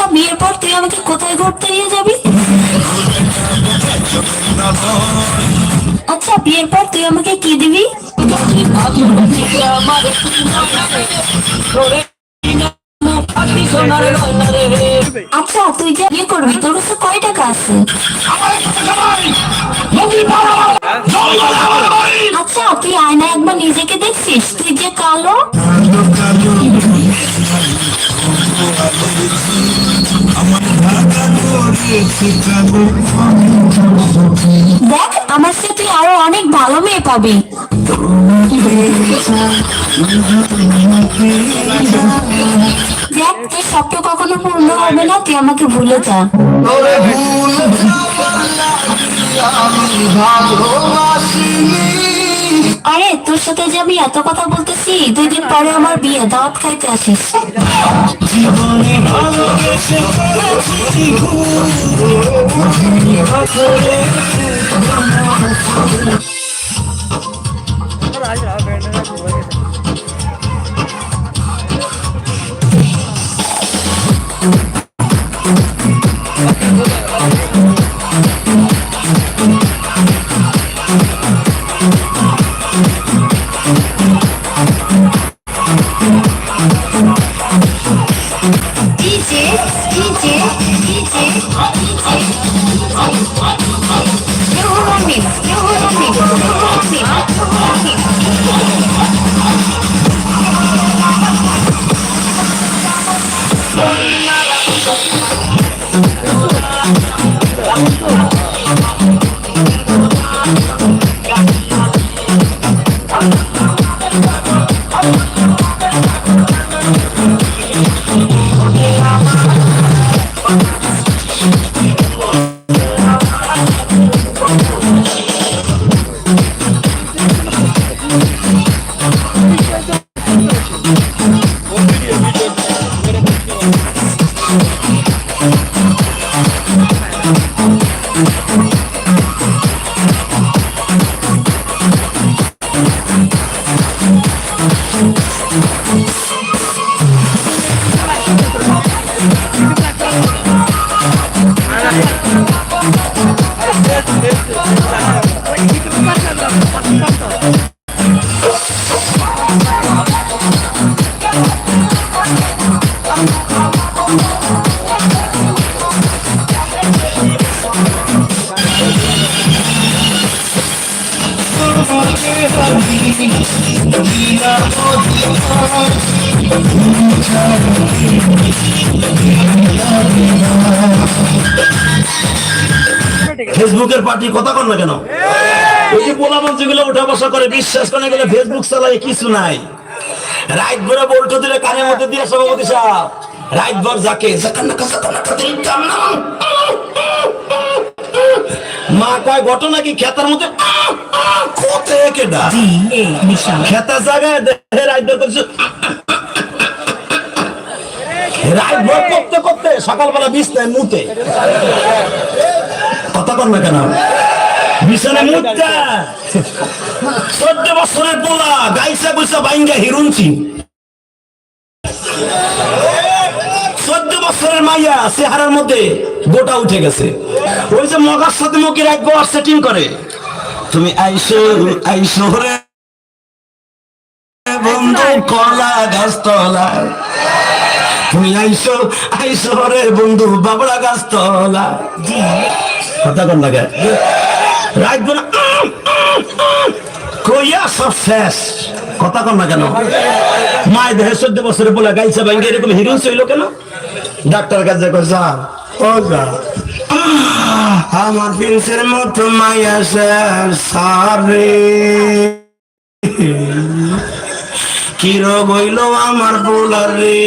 আচ্ছা বিয়ের পর তুই আমাকে কোথায় ঘুরতে নিয়ে যাবি? আচ্ছা বিয়ের পর তুই আমাকে কি দিবি? আচ্ছা তুই যে বিয়ে করবি, তোর কাছে কয় টাকা আছে? আচ্ছা তুই আয়না একবার নিজেকে দেখছিস? তুই যে কালো? দেখ আমার সাথে তুই আরও অনেক ভালো মেয়ে পাবি। দেখ তোর স্বপ্ন কখনো পূর্ণ হবে না তুই আমাকে ভুলে যা। আরে তোর সাথে যে আমি এত কথা বলতেছি দুই দিন পরে আমার বিয়ে দাওয়াত খাইতে আসিস। DJ, DJ, DJ, You Oh, ফেসবুকের পার্টি কথা কর না কেন? ওই যে পোলা মঞ্চগুলো উঠা বসা করে বিশ্বাস করে গেলে ফেসবুক চালায় কিছু নাই। রাইট ভরে বল্টো দিলে কানের মধ্যে দিয়ে সভাপতি সাহেব রাইট ভর যাকে। মা কয় ঘটনা কি খেতার মধ্যে? কেডা খেতা করতে করতে সকালবেলা মুতে। কথা না কেন? বছরের পোলা গাইসা গুইসা বাইঙ্গা বছরের মাইয়া চেহারার মধ্যে গোটা উঠে গেছে। ওই যে মগার সাথে মকির এক গোয়ার সেটিং করে। তুমি আইসো আইসো রে। বন্ধু কলা গাছতলায় তুমি আইসো আইসো রে বন্ধু বাবলা গাছতলা কথা কর লাগে রাত বেলা কইয়া সব শেষ। কথা কর না কেন? মায়ের দেহে চোদ্দ বছরে বলে গাইছে ভাঙ্গে এরকম হিরোইন হইল কেন? ডাক্তার কাছে যা আমার প্রিন্সের মতো মায়াসের শেষ সারে। কি রোগ হইল আমার পোলারে?